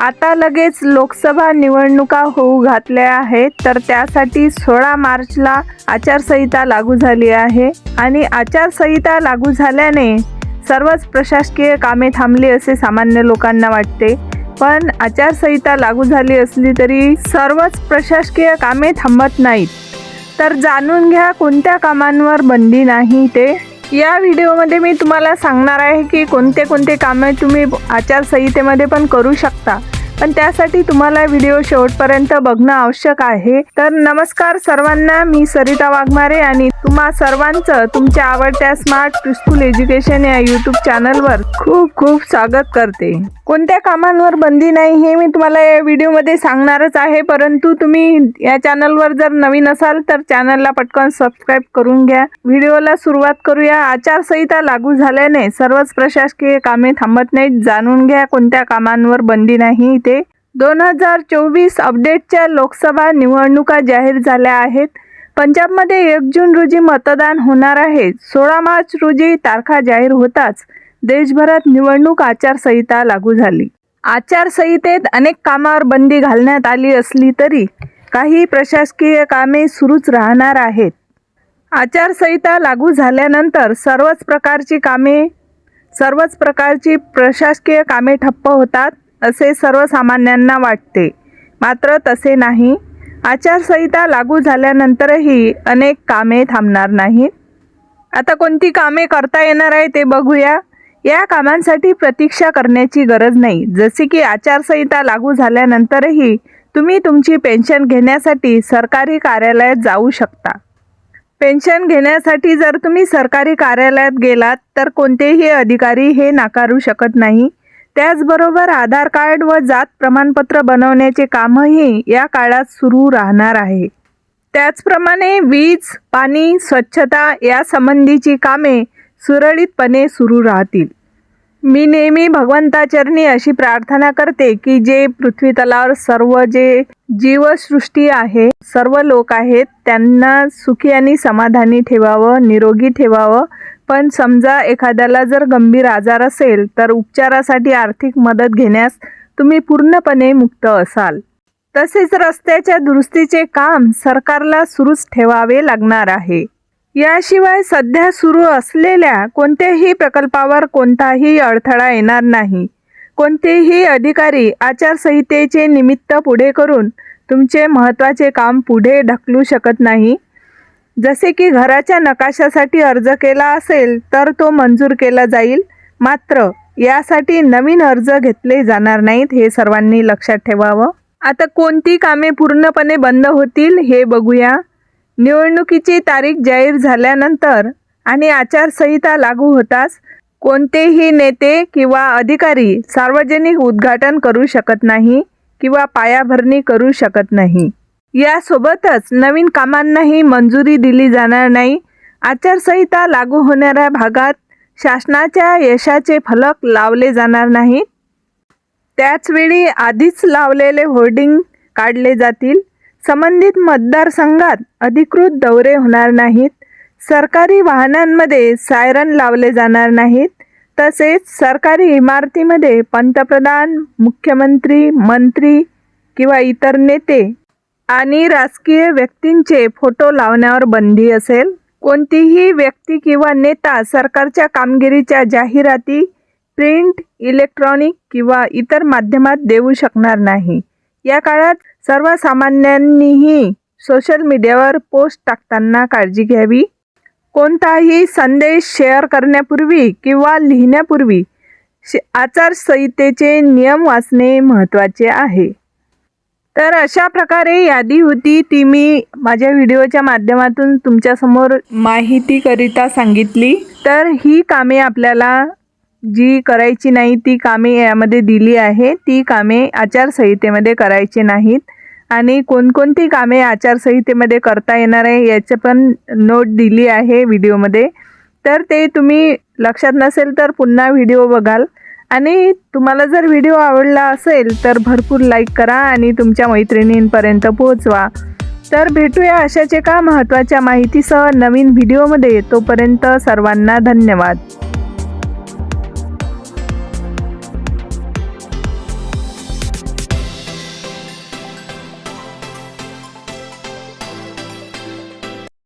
आता लगेच लोकसभा निवडणुका होऊ घातल्या आहेत तर त्यासाठी सोळा मार्चला आचारसंहिता लागू झाली आहे. आणि आचारसंहिता लागू झाल्याने सर्वच प्रशासकीय कामे थांबली असे सामान्य लोकांना वाटते. पण आचारसंहिता लागू झाली असली तरी सर्वच प्रशासकीय कामे थांबत नाहीत. तर जाणून घ्या कोणत्या कामांवर बंदी नाही ते. या व्हिडिओमध्ये मी तुम्हाला सांगणार आहे की कोणते कोणते कामे तुम्ही आचारसंहितेमध्ये पण करू शकता. पण त्यासाठी तुम्हाला व्हिडिओ शेवटपर्यंत बघणं आवश्यक आहे. तर नमस्कार सर्वांना मी सरिता वाघमारे आणि तुम्हा सर्वांचं तुमच्या आवडत्या स्मार्ट प्रिस्कूल एज्युकेशन या यूट्यूब चॅनलवर खूप खूप स्वागत करते. कोणत्या कामांवर बंदी नाही हे मी तुम्हाला या व्हिडिओमध्ये सांगणारच आहे परंतु तुम्ही या चॅनलवर जर नवीन असाल तर चॅनलला पटकन सबस्क्राईब करून घ्या. व्हिडिओला सुरुवात करूया. आचारसंहिता लागू झाल्याने सर्वच प्रशासकीय कामे थांबत नाहीत. जाणून घ्या कोणत्या कामांवर बंदी नाही ते दोन हजार चोवीस अपडेटच्या लोकसभा निवडणुका जाहीर झाल्या आहेत. पंजाबमध्ये एक जून रोजी मतदान होणार आहे. सोळा मार्च रोजी तारखा जाहीर होताच देशभरात निवडणूक आचारसंहिता लागू झाली. आचारसंहितेत अनेक कामावर बंदी घालण्यात आली असली तरी काही प्रशासकीय कामे सुरूच राहणार आहेत. आचारसंहिता लागू झाल्यानंतर सर्वच प्रकारची कामे सर्वच प्रकारची प्रशासकीय कामे ठप्प होतात. असे सर्वसामान्यांना वाटते. मात्र तसे नाही. आचारसंहिता लागू झाल्यानंतरही अनेक कामे थांबणार नाहीत. आता कोणती कामे करता येणार आहे ते बघूया. या कामांसाठी प्रतीक्षा करण्याची गरज नाही. जसे की आचारसंहिता लागू झाल्यानंतरही तुम्ही तुमची पेन्शन घेण्यासाठी सरकारी कार्यालयात जाऊ शकता. पेन्शन घेण्यासाठी जर तुम्ही सरकारी कार्यालयात गेलात तर कोणतेही अधिकारी हे नाकारू शकत नाही. त्याचबरोबर आधार कार्ड व जात प्रमाणपत्र बनवण्याचे कामही या काळात सुरू राहणार आहे. त्याचप्रमाणे वीज पाणी स्वच्छता या संबंधीची कामे सुरळीतपणे सुरू राहतील. मी नेहमी भगवंताचरणी अशी प्रार्थना करते की जे पृथ्वी तलावर सर्व जे जीवसृष्टी आहे सर्व लोक आहेत त्यांना सुखी आणि समाधानी ठेवावं निरोगी ठेवावं पण समजा एखाद्याला जर गंभीर आजार असेल तर उपचारासाठी आर्थिक मदत घेण्यास तुम्ही पूर्णपणे मुक्त असाल. तसेच रस्त्याच्या दुरुस्तीचे काम सरकारला सुरूच ठेवावे लागणार आहे. याशिवाय सध्या सुरू असलेल्या कोणत्याही प्रकल्पावर कोणताही अडथळा येणार नाही. कोणतेही अधिकारी आचारसंहितेचे निमित्त पुढे करून तुमचे महत्त्वाचे काम पुढे ढकलू शकत नाही. जसे की घराच्या नकाशासाठी अर्ज केला असेल तर तो मंजूर केला जाईल. मात्र यासाठी नवीन अर्ज घेतले जाणार नाहीत हे सर्वांनी लक्षात ठेवावं. आता कोणती कामे पूर्णपणे बंद होतील हे बघूया. निवडणुकीची तारीख जाहीर झाल्यानंतर आणि आचारसंहिता लागू होताच कोणतेही नेते किंवा अधिकारी सार्वजनिक उद्घाटन करू शकत नाही किंवा पायाभरणी करू शकत नाही. यासोबतच नवीन कामांनाही मंजुरी दिली जाणार नाही. आचारसंहिता लागू होणाऱ्या भागात शासनाच्या यशाचे फलक लावले जाणार नाहीत त्याचवेळी आधीच लावलेले होर्डिंग काढले जातील. संबंधित मतदारसंघात अधिकृत दौरे होणार नाहीत. सरकारी वाहनांमध्ये सायरन लावले जाणार नाहीत. तसेच सरकारी इमारतीमध्ये पंतप्रधान मुख्यमंत्री मंत्री किंवा इतर नेते आणि राजकीय व्यक्तींचे फोटो लावण्यावर बंदी असेल. कोणतीही व्यक्ती किंवा नेता सरकारच्या कामगिरीच्या जाहिराती प्रिंट इलेक्ट्रॉनिक किंवा इतर माध्यमात देऊ शकणार नाही. या काळात सर्वसामान्यांनीही सोशल मीडियावर पोस्ट टाकताना काळजी घ्यावी. कोणताही संदेश शेअर करण्यापूर्वी किंवा लिहिण्यापूर्वी आचारसंहितेचे नियम वाचणे महत्त्वाचे आहे. तर अशा प्रकारे यादी होती. ती मी माझ्या व्हिडिओच्या माध्यमातून तुमच्यासमोर माहितीकरिता सांगितली. तर ही कामे आपल्याला जी करायची नाही ती कामे यामध्ये दिली आहे. ती कामे आचारसंहितेमध्ये करायची नाहीत. आणि कोणकोणती कामे आचारसंहितेमध्ये करता येणार आहे याचं पण नोट दिली आहे व्हिडिओमध्ये. तर ते तुम्ही लक्षात नसेल तर पुन्हा व्हिडिओ बघाल. आणि तुम्हाला जर व्हिडिओ आवडला असेल तर भरपूर लाईक करा आणि तुमच्या मैत्रिणींपर्यंत पोहोचवा. तर भेटूया अशाच एका महत्त्वाच्या माहितीसह नवीन व्हिडिओमध्ये. तोपर्यंत सर्वांना धन्यवाद.